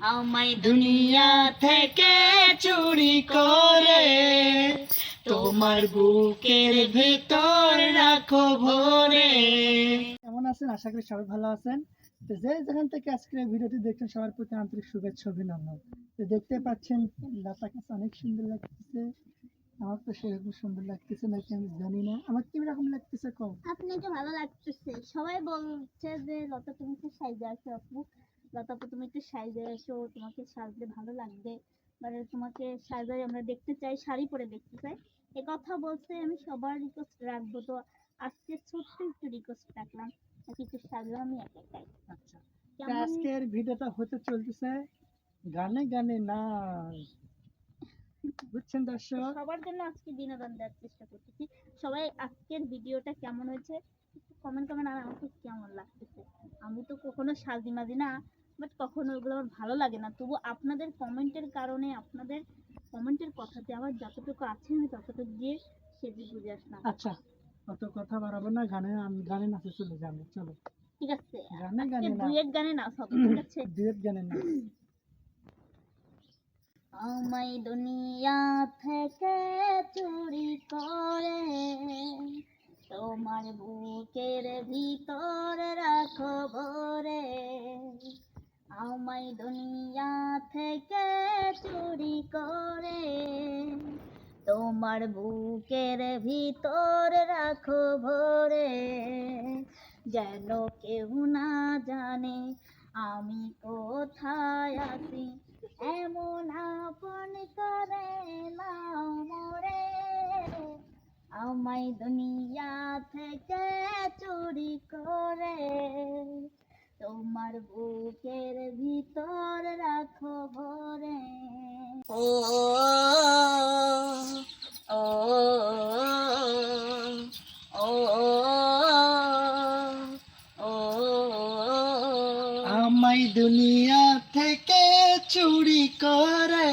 আমায় দুনিয়া থেকে চুরি করে। তোমার বুকের ভেতর রাখো ভরে। কেমন আছেন? আশা করি সবাই ভালো আছেন। তো যে যেখান থেকে আজকে ভিডিওটি দেখছেন সবার প্রতি আন্তরিক শুভেচ্ছা অভিনন্দন। তো দেখতে পাচ্ছেন লতা কাছে অনেক সুন্দর লাগতেছে। আমার তো সেরকম সুন্দর লাগতেছে নাকি আমি জানি না। আমার কি রকম লাগতেছে কম আপনাকে ভালো লাগতেছে। সবাই বলছে যে লতা তুমি একটু সাইজে আসো আপু। লতা আপু তুমি একটু সাইজে আসো তোমাকে সাজলে ভালো লাগবে। মানে তোমাকে সাজাই আমরা দেখতে চাই শাড়ি পরে দেখতে চাই। এ কথা বলতে আমি সবার রিকোয়েস্ট রাখব তো আজকে ছোট্ট একটু রিকোয়েস্ট রাখলাম একটু সাজলাম আমি একা একাই আচ্ছা। আজকের ভিডিওটা হতে চলতেছে গানে গানে নাচ। বুঝছেন দর্শক? সবার জন্য আজকে বিনোদন দেওয়ার চেষ্টা করতেছি। সবাই আজকের ভিডিওটা কেমন হয়েছে? কমেন্ট কমেন্ট আর আমাকে কেমন লাগতেছে? আমি তো কখনো সাজি মাজি না। বাট কখনো ওগুলো আমার ভালো লাগে না। তবু আপনাদের কমেন্টের কারণে আপনাদের কমেন্টের কথাতে আমার যতটুকু আছে আমি ততটুকু দিয়ে সেজে বুঝে আসলাম। আচ্ছা অত কথা বাড়াবো না গানে আমি গানে নাচে চলে যাব চলো। ঠিক আছে গানে গানে না দুয়েট গানে না সব ঠিক আছে? ডুয়েট গানে নাচ। আমায় দুনিয়া থেকে চুরি করে তোমার বুকের ভিতর রাখো ভরে আমায় দুনিয়া থেকে চুরি করে, তোমার বুকের ভিতর রাখো ভরে। যেন কেউ না জানে আমি কোথায় আছি, এমন আপন করে নাও মরে। আমায় দুনিয়া থেকে চুরি করে তোমার বুকের ভিতর রাখো ভরে। ও ও ও ও। আমায় দুনিয়া থেকে চুরি করে।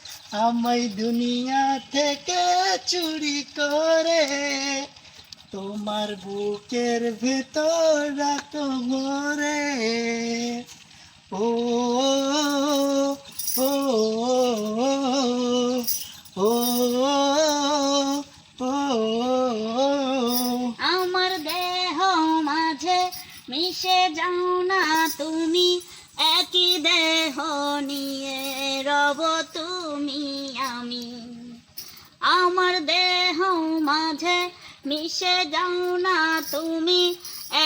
আমায় দুনিয়া থেকে চুরি করে। তোমার বুকের ভেতর রাত ও ও ও আমার দেহ মাঝে মিশে যাও না তুমি। একই দেহ নিয়ে রব তুমি আমি। আমার দেহ মাঝে মিশে যাও না তুমি,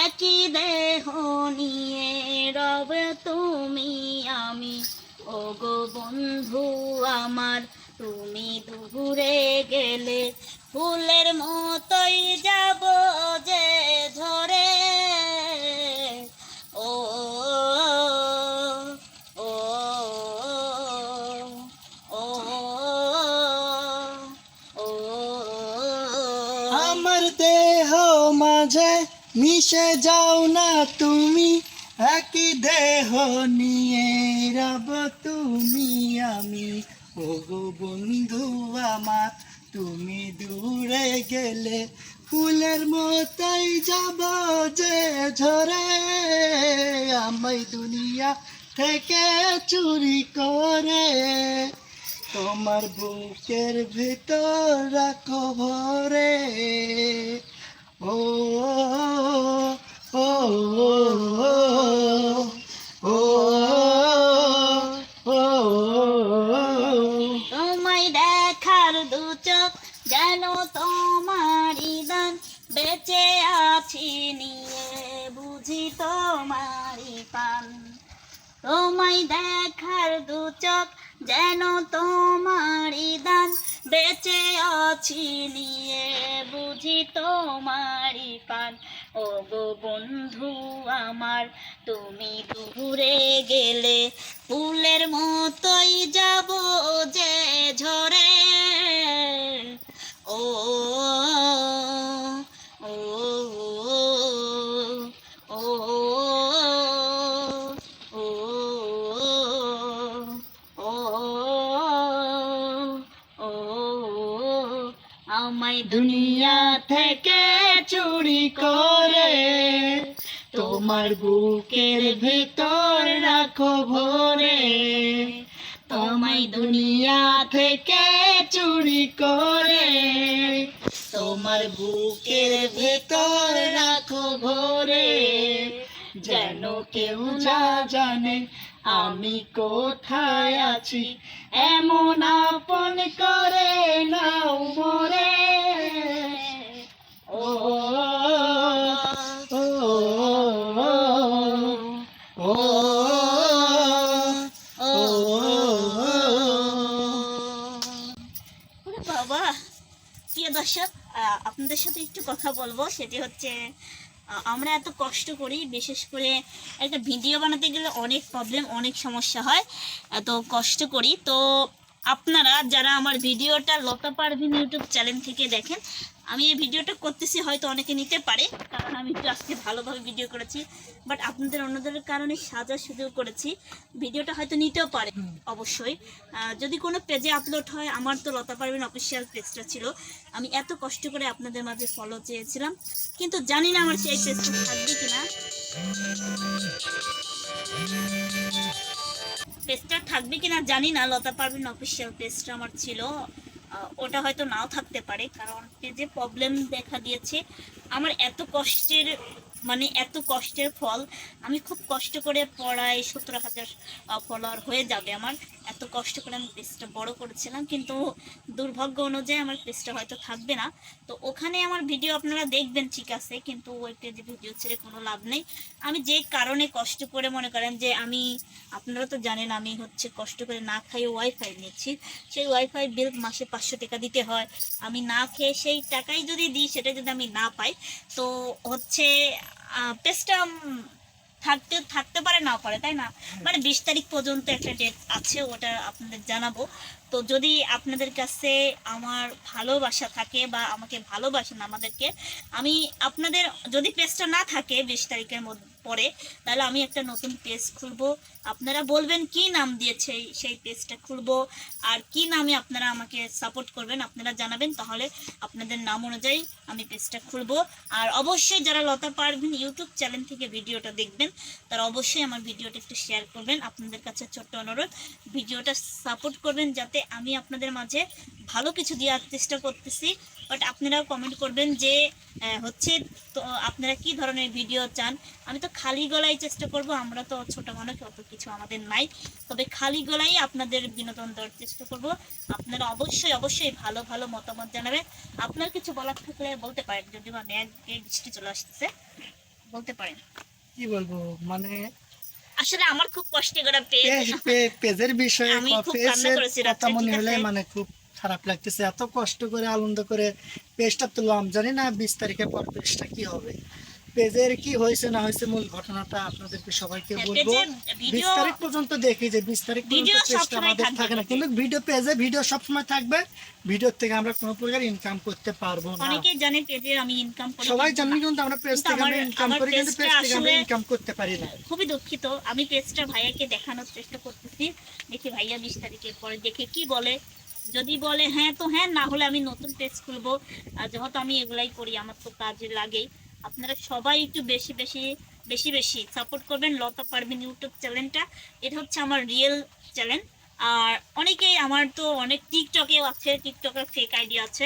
একই দেহ নিয়ে রব তুমি, আমি। ও গো বন্ধু আমার, তুমি দূরে গেলে ফুলের মতোই যাব যে মিশে যাও না তুমি, একই দেহ নিয়ে রব তুমি আমি। ও গো বন্ধু আমার, তুমি দূরে গেলে ফুলের মতাই যাব যে ঝরে। আমায় দুনিয়া থেকে চুরি করে, তোমার বুকের ভিতর রাখো ভরে। ও ও তোমায় দেখার দু যেন তোমারই দান বেঁচে আছি নিয়ে বুঝি তোমারই পান তোমায় দেখার দু যেন তোমারই দান বেঁচে আছি নিয়ে বুঝি তোমারই পান ও গো বন্ধু আমার, তুমি দূরে গেলে ফুলের মতোই যাব যে ঝরে আমায় দুনিয়া থেকে চুরি করে। তোমার বুকের ভেতর রাখো ভরে। তোমায় দুনিয়া থেকে চুরি করে। তোমার বুকের ভেতর রাখো ভরে। যেন কেউ না জানে আমি কোথায় আছি? এমন আপন করে নাও মরে। ও বাবা, প্রিয় দর্শক আপনাদের সাথে একটু কথা বলব। সেটি হচ্ছে আমরা এত কষ্ট করি, বিশেষ করে একটা ভিডিও বানাতে গেলে অনেক প্রবলেম অনেক সমস্যা হয়। এত কষ্ট করি। তো আপনারা যারা আমার ভিডিওটা লতা পারভিন ইউটিউব চ্যানেল থেকে দেখেন আমি এই ভিডিওটা করতেছি হয়তো অনেকে নিতে পারে কারণ আমি একটু আজকে ভালোভাবে ভিডিও করেছি। বাট আপনাদের অন্যদের কারণে সাজা সুযোগ করেছি। ভিডিওটা হয়তো নিতেও পারে অবশ্যই। যদি কোনো পেজে আপলোড হয় আমার তো লতা পারভিন অফিসিয়াল পেজটা ছিল। আমি এত কষ্ট করে আপনাদের মাঝে ফলো চেয়েছিলাম। কিন্তু জানি না আমার সেই পেজটা থাকবে কিনা। পেজটা থাকবে কিনা জানি না। লতা পারভিন অফিসিয়াল পেজটা আমার ছিল। ওটা হয়তো নাও থাকতে পারে কারণ যে প্রবলেম দেখা দিয়েছে আমার এত কষ্টের মানে এত কষ্টের ফল, আমি খুব কষ্ট করে পড়াই সতেরো হাজার ফলোয়ার হয়ে যাবে আমার। এত কষ্ট করে আমি পেজটা বড় করেছিলাম, কিন্তু দুর্ভাগ্য অনুযায়ী আমার পেজটা হয়তো থাকবে না। তো ওখানে আমার ভিডিও আপনারা দেখবেন, ঠিক আছে, কিন্তু ওই পেজে ভিডিও ছেড়ে কোনো লাভ নেই। আমি যে কারণে কষ্ট করে মনে করেন যে আমি, আপনারা তো জানেন আমি হচ্ছে কষ্ট করে না খাইয়ে ওয়াইফাই নিচ্ছি। সেই ওয়াইফাই বিল মাসে পাঁচশো টাকা দিতে হয়। আমি না খেয়ে সেই টাকাই যদি দিই, সেটা যদি আমি না পাই, তো হচ্ছে পেজটা থাকতে থাকতে পারে, না পারে, তাই না? মানে বিশ তারিখ পর্যন্ত একটা ডেট আছে, ওটা আপনাদের জানাব। তো যদি আপনাদের কাছে আমার ভালোবাসা থাকে বা আমাকে ভালোবাসেন আমাদেরকে, আমি আপনাদের, যদি পেজটা না থাকে বিশ তারিখের মধ্যে পরে, তাহলে আমি একটা নতুন পেজ খুলবো। আপনারা বলবেন কি নাম দিয়েছে সেই পেজটা খুলবো, আর কি নামে আপনারা আমাকে সাপোর্ট করবেন, আপনারা জানাবেন, তাহলে আপনাদের নাম অনুযায়ী আমি পেজটা খুলবো। আর অবশ্যই যারা লতা পারভিন ইউটিউব চ্যানেল থেকে ভিডিওটা দেখবেন, তারা অবশ্যই আমার ভিডিওটা একটু শেয়ার করবেন। আপনাদের কাছে ছোট্ট অনুরোধ, ভিডিওটা সাপোর্ট করবেন, যাতে আমি আপনাদের মাঝে ভালো কিছু দেওয়ার চেষ্টা করতেছি। বাট আপনারাও কমেন্ট করবেন যে হচ্ছে তো আপনারা কি ধরনের ভিডিও চান? আমি তো খালি গলায় চেষ্টা করব আমরা তো ছোট মানুষ অত কিছু আমাদের নাই। তবে খালি গলায় আপনাদের বিনোদন দেওয়ার চেষ্টা করব। আপনারা অবশ্যই অবশ্যই ভালো ভালো মতামত জানাবেন। আপনার কিছু বলার থাকলে বলতে পারেন যদি বা ম্যাগ দৃষ্টি চলে আসতেছে বলতে পারেন। কি বলব মানে আসলে আমার খুব কষ্টে করা পেয়ে পে- পে- পেজের বিষয়ে কথা মনে হলে মানে খুব খারাপ লাগতেছে। এত কষ্ট করে আনন্দ করে পেজটা তুললাম। জানি না বিশ তারিখের পর পেজটা কি হবে। পেজের কি হয়েছে না হয়েছে মূল ঘটনাটা আপনাদেরকে সবাইকে বলব। বিশ তারিখ পর্যন্ত দেখি যে বিশ তারিখ পর্যন্ত পেজটা আমাদের থাকে না। কিন্তু ভিডিও পেজে ভিডিও সবসময় থাকবে। ভিডিও থেকে আমরা কোনো প্রকার ইনকাম করতে পারব না। অনেকেই জানে পেজে আমি ইনকাম করি সবাই জানেন কিন্তু আমরা পেজ থেকে আমরা ইনকাম করি কিন্তু পেজ থেকে আমরা ইনকাম করতে পারি না। খুবই দুঃখিত। আমি পেজটা ভাইয়াকে দেখানোর চেষ্টা করতেছি। দেখি ভাইয়া বিশ তারিখের পরে দেখে কি বলে। যদি বলে হ্যাঁ তো হ্যাঁ না হলে আমি নতুন পেজ খুলবো। আর যেহেতু আমি এগুলাই করি, আমার তো কাজে লাগেই। আপনারা সবাই একটু বেশি বেশি বেশি বেশি সাপোর্ট করবেন লতা পারবেন ইউটিউব চ্যানেলটা এটা হচ্ছে আমার রিয়েল চ্যানেল আর অনেকেই আমার তো অনেক টিকটকেও আছে টিকটকের ফেক আইডি আছে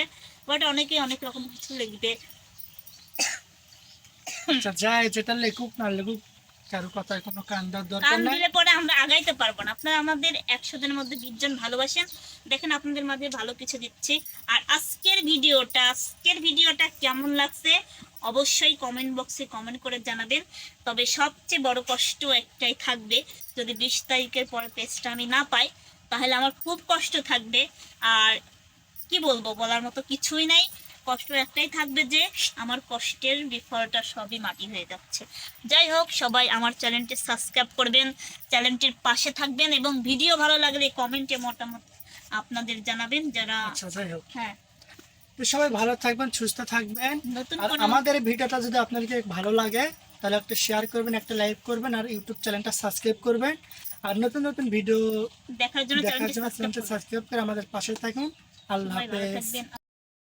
বাট অনেকে অনেক রকম কিছু লিখবে। আচ্ছা যাই, যেটা লেখুক না লেখুক কারও কথায় কোনো কান দেওয়ার দরকার কান দিলে পরে আমরা আগাইতে পারব না। আপনারা আমাদের একশো জনের মধ্যে বিশ জন ভালোবাসেন। দেখেন আপনাদের মাঝে ভালো কিছু দিচ্ছি। আর আজকের ভিডিওটা আজকের ভিডিওটা কেমন লাগছে অবশ্যই কমেন্ট বক্সে কমেন্ট করে জানাবেন। তবে সবচেয়ে বড় কষ্ট একটাই থাকবে যদি বিশ তারিখের পরে পেজটা আমি না পাই তাহলে আমার খুব কষ্ট থাকবে। আর কি বলব বলার মতো কিছুই নাই। কষ্ট একটাই থাকবে যে আমার কষ্টের বিফলটা সবই মাটি হয়ে যাচ্ছে। যাই হোক সবাই আমার চ্যানেলটি সাবস্ক্রাইব করবেন চ্যানেলটির পাশে থাকবেন এবং ভিডিও ভালো লাগলে কমেন্টে মতামত আপনাদের জানাবেন যারা আচ্ছা হ্যাঁ। সবাই ভালো থাকবেন সুস্থ থাকবেন। আর আমাদের ভিডিওটা যদি আপনাদেরকে ভালো লাগে তাহলে একটা শেয়ার করবেন একটা লাইক করবেন আর ইউটিউব চ্যানেলটা সাবস্ক্রাইব করবেন। আর নতুন নতুন ভিডিও দেখার জন্য চ্যানেলটি সাবস্ক্রাইব করে আমাদের পাশে থাকুন। আল্লাহ হাফেজ।